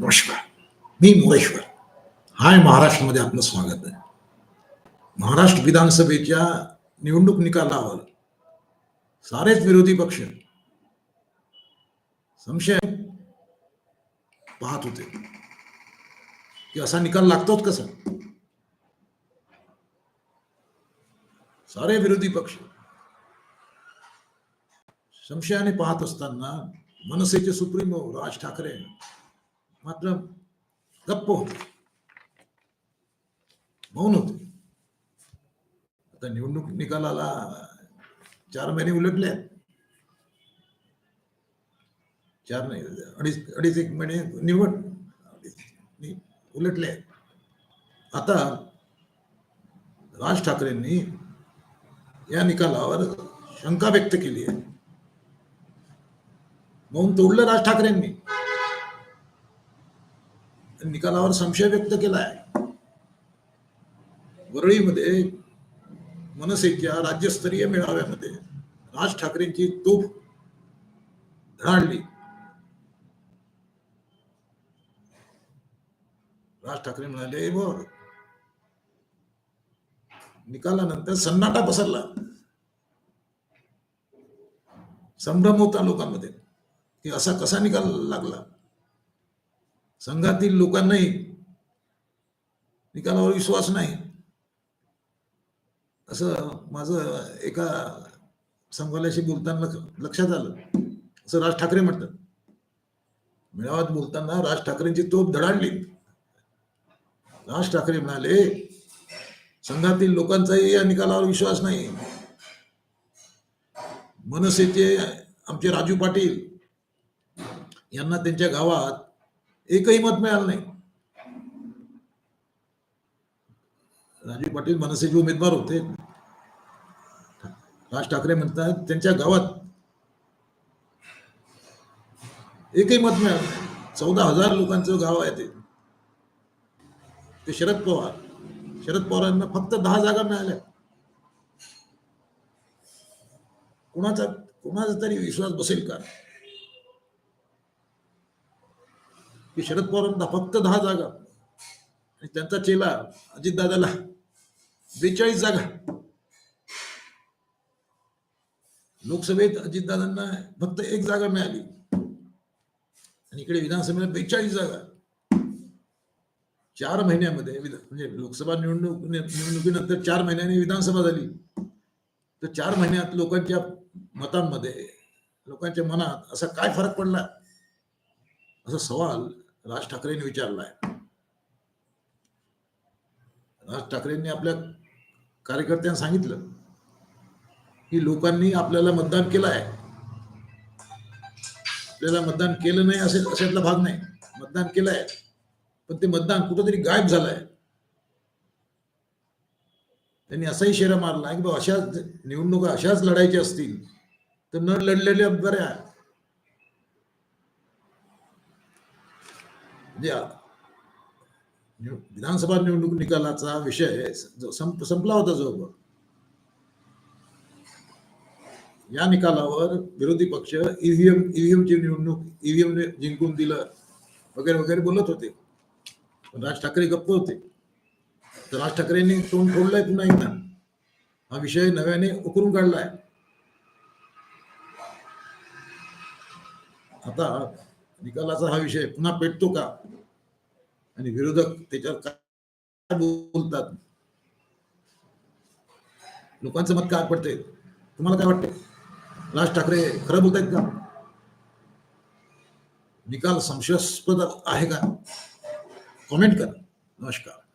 नमस्कार मी मोरेश्वर हाय महाराष्ट्रामध्ये आपलं स्वागत आहे. महाराष्ट्र विधानसभेच्या निवडणूक निकालावर सारेच विरोधी पक्ष संशय पाहत होते. की असा निकाल लागतोच कसा? सारे विरोधी पक्ष संशयाने पाहत असताना मनसेचे सुप्रीमो राज ठाकरे मात्र गप्प होते मौन होते आता निवडणूक निकालाला चार महिने उलटले आहेत. चार नाही अडीच अडीच एक महिने निवड अडीच उलटले आहेत. आता राज ठाकरेंनी या निकालावर शंका व्यक्त केली आहे मौन तोडलं राज ठाकरेंनी निकालावर संशय व्यक्त केला आहे वरळीमध्ये मनसेच्या राज्यस्तरीय मेळाव्यामध्ये राज ठाकरेंची तूप धडाडली. राज ठाकरे म्हणाले बर निकालानंतर सन्नाटा पसरला. संभ्रम होता लोकांमध्ये की असा कसा निकाल लागला? संघातील लोकांनाही निकालावर विश्वास नाही. असं माझं एका संघाल्याशी बोलताना लक्षात आलं. असं राज ठाकरे म्हणतात. मेळाव्यात बोलताना राज ठाकरेंची तोप धडाडली. राज ठाकरे म्हणाले संघातील लोकांचाही या निकालावर विश्वास नाही. मनसेचे आमचे राजू पाटील यांना त्यांच्या गावात एकही मत मिळालं नाही. राजू पाटील मनसेचे उमेदवार होते. राज ठाकरे म्हणतात त्यांच्या गावात एकही मत मिळालं चौदा हजार लोकांचं गाव आहे ते. ते शरद पवार. शरद पवारांना फक्त दहा जागा मिळाल्या. कोणाचा कोणाचा तरी विश्वास बसेल का? की शरद पवारांना फक्त दहा जागा आणि त्यांचा चेला अजितदादाला बेचाळीस जागा. लोकसभेत अजितदादांना फक्त एक जागा मिळाली. आणि इकडे विधानसभेला बेचाळीस जागा. चार महिन्यामध्ये विध- म्हणजे लोकसभा निवडणूक निवडणुकीनंतर चार महिन्याने विधानसभा झाली. तर चार महिन्यात लोकांच्या मतांमध्ये लोकांच्या मनात असा काय फरक पडला? असा सवाल राज ठाकरेंनी विचारलाय. राज ठाकरेंनी आपल्या कार्यकर्त्यांना सांगितलं की लोकांनी आपल्याला मतदान केलं आहे आपल्याला मतदान केलं नाही असे अशातला भाग नाही. मतदान केलं आहे पण ते मतदान कुठंतरी गायब झालंय. त्यांनी असाही शेरा मारला की बाबा अशाच निवडणुका अशाच लढायच्या असतील तर न लढलेल्या बऱ्या म्हणजे विधानसभा निवडणूक निकालाचा विषय जो संप संपला होता जवळ या निकालावर विरोधी पक्ष ईव्हीएम ईव्हीएमची निवडणूक ईव्हीएम जिंकून दिलं वगैरे वगैरे बोलत होते. पण राज ठाकरे गप्प होते. तर राज ठाकरेंनी तोंड फोडलंय पुन्हा एकदा. हा विषय नव्याने उकरून काढलाय. आता निकालाचा हा विषय पुन्हा पेटतो का? आणि विरोधक त्याच्यावर काय बोलतात? लोकांचं मत काय पडते तुम्हाला काय वाटतंय? राज ठाकरे खरं बोलतायत का? निकाल संशयास्पद आहे का? कमेंट करा. नमस्कार.